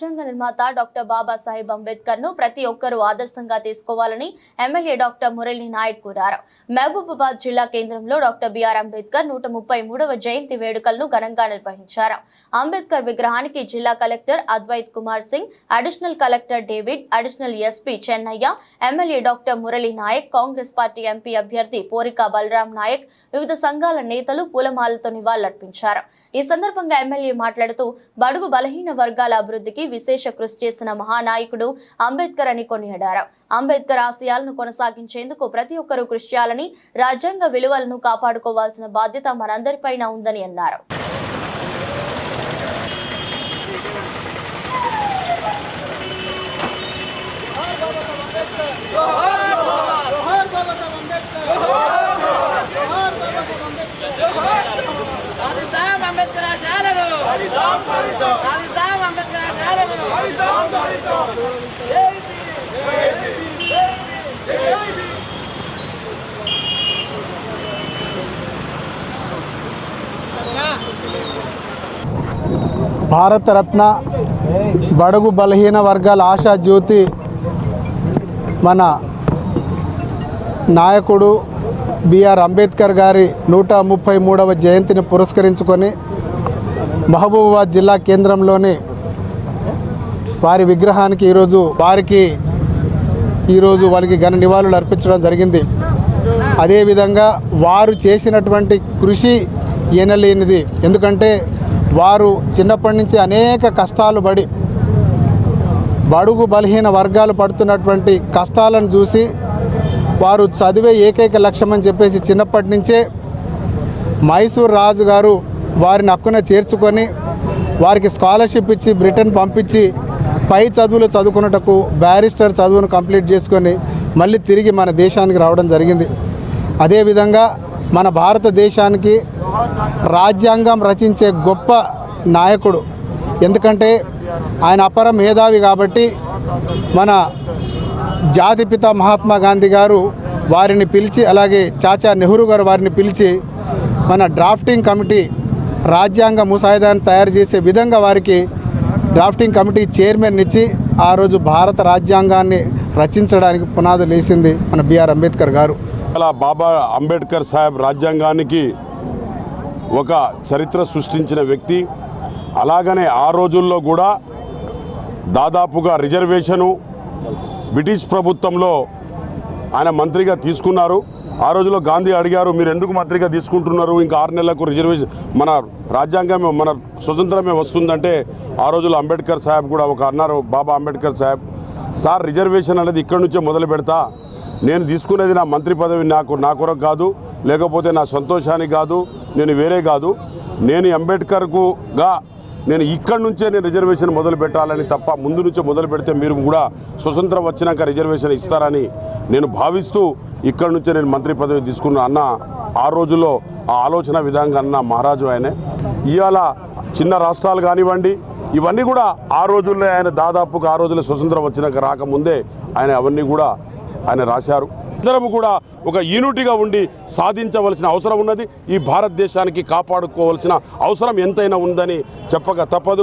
రాజ్యాంగ నిర్మాత డాక్టర్ బాబాసాహెబ్ అంబేద్కర్ను ప్రతి ఒక్కరూ ఆదర్శంగా తీసుకోవాలని ఎమ్మెల్యే డాక్టర్ మురళీ నాయక్ కోరారు. మహబూబాబాద్ జిల్లా కేంద్రంలో డాక్టర్ బిఆర్ అంబేద్కర్ నూట ముప్పై మూడవ జయంతి వేడుకలను ఘనంగా నిర్వహించారు. అంబేద్కర్ విగ్రహానికి జిల్లా collector Advait Kumar Singh additional collector David additional SP Chennaiah MLA doctor Murali Nayak Congress party MP అభ్యర్థి పోరిక బలరాం నాయక్ వివిధ సంఘాల నేతలు పూలమాలతో నివాళులర్పించారు. ఈ సందర్భంగా ఎమ్మెల్యే మాట్లాడుతూ బడుగు బలహీన వర్గాల అభివృద్ధికి విశేష కృషి చేసిన మహానాయకుడు అంబేద్కర్ అని కొనియాడారు. అంబేద్కర్ ఆశయాలను కొనసాగించేందుకు ప్రతి ఒక్కరూ కృషి చేయాలని రాజ్యాంగ విలువలను కాపాడుకోవాల్సిన బాధ్యత మనందరిపైన ఉందని అన్నారు. అంబేద్కర్ భారతరత్న బడుగు బలహీన వర్గాల ఆశా జ్యోతి మన నాయకుడు బిఆర్ అంబేద్కర్ గారి నూట ముప్పై మూడవ జయంతిని పురస్కరించుకొని మహబూబాబాద్ జిల్లా కేంద్రంలోని వారి విగ్రహానికి ఈరోజు వారికి ఈరోజు వారికి ఘన నివాళులు అర్పించడం జరిగింది. అదేవిధంగా వారు చేసినటువంటి కృషి ఎనలేనిది ఎందుకంటే వారు చిన్నప్పటి నుంచి అనేక కష్టాలు పడి బడుగు బలహీన వర్గాలు పడుతున్నటువంటి కష్టాలను చూసి వారు చదివే ఏకైక లక్ష్యం అని చెప్పేసి చిన్నప్పటి నుంచే మైసూర్ రాజు గారు వారిని హక్కున చేర్చుకొని వారికి స్కాలర్షిప్ ఇచ్చి బ్రిటన్ పంపించి పై చదువులు చదువుకున్నటకు బ్యారిస్టర్ చదువును కంప్లీట్ చేసుకొని మళ్ళీ తిరిగి మన దేశానికి రావడం జరిగింది. అదేవిధంగా మన భారతదేశానికి రాజ్యాంగం రచించే గొప్ప నాయకుడు. ఎందుకంటే ఆయన అపర మేధావి కాబట్టి మన జాతిపిత మహాత్మా గాంధీ గారు వారిని పిలిచి అలాగే చాచా నెహ్రూ గారు వారిని పిలిచి మన డ్రాఫ్టింగ్ కమిటీ రాజ్యాంగ ముసాయిదాన్ని తయారు చేసే విధంగా వారికి డ్రాఫ్టింగ్ కమిటీ చైర్మన్ ఇచ్చి ఆ రోజు భారత రాజ్యాంగాన్ని రచించడానికి పునాదులు వేసింది మన బిఆర్ అంబేద్కర్ గారు. అలా బాబా అంబేద్కర్ సాహెబ్ రాజ్యాంగానికి ఒక చరిత్ర సృష్టించిన వ్యక్తి. అలాగనే ఆ రోజుల్లో కూడా దాదాపుగా రిజర్వేషను బ్రిటిష్ ప్రభుత్వంలో ఆయన మంత్రిగా తీసుకున్నారు. ఆ రోజుల్లో గాంధీ అడిగారు మీరు ఎందుకు మంత్రిగా తీసుకుంటున్నారు? ఇంకా ఆరు నెలలకు రిజర్వేషన్ మన రాజ్యాంగమే మన స్వతంత్రమే వస్తుందంటే ఆ రోజుల్లో అంబేద్కర్ సాహెబ్ కూడా ఒక అన్నారు బాబా అంబేద్కర్ సాహెబ్ సార్ రిజర్వేషన్ అనేది ఇక్కడి నుంచే మొదలు పెడతా. నేను తీసుకునేది నా మంత్రి పదవి నాకు నా కొరకు కాదు లేకపోతే నా సంతోషానికి కాదు నేను వేరే కాదు. నేను అంబేద్కర్కుగా నేను ఇక్కడి నుంచే నేను రిజర్వేషన్ మొదలు పెట్టాలని తప్ప ముందు నుంచే మొదలు పెడితే మీరు కూడా స్వతంత్రం వచ్చినాక రిజర్వేషన్ ఇస్తారని నేను భావిస్తూ ఇక్కడి నుంచే నేను మంత్రి పదవి తీసుకున్న అన్న ఆ రోజుల్లో ఆ ఆలోచన విధంగా అన్న మహారాజు ఆయనే. ఇవాళ చిన్న రాష్ట్రాలు కానివ్వండి ఇవన్నీ కూడా ఆ రోజుల్లో ఆయన దాదాపుగా ఆ రోజుల్లో స్వతంత్రం వచ్చినాక రాకముందే ఆయన అవన్నీ కూడా ఆయన రాశారు. అందరం కూడా ఒక యూనిటీగా ఉండి సాధించవలసిన అవసరం ఉన్నది. ఈ భారతదేశానికి కాపాడుకోవాల్సిన అవసరం ఎంతైనా ఉందని చెప్పక తప్పదు.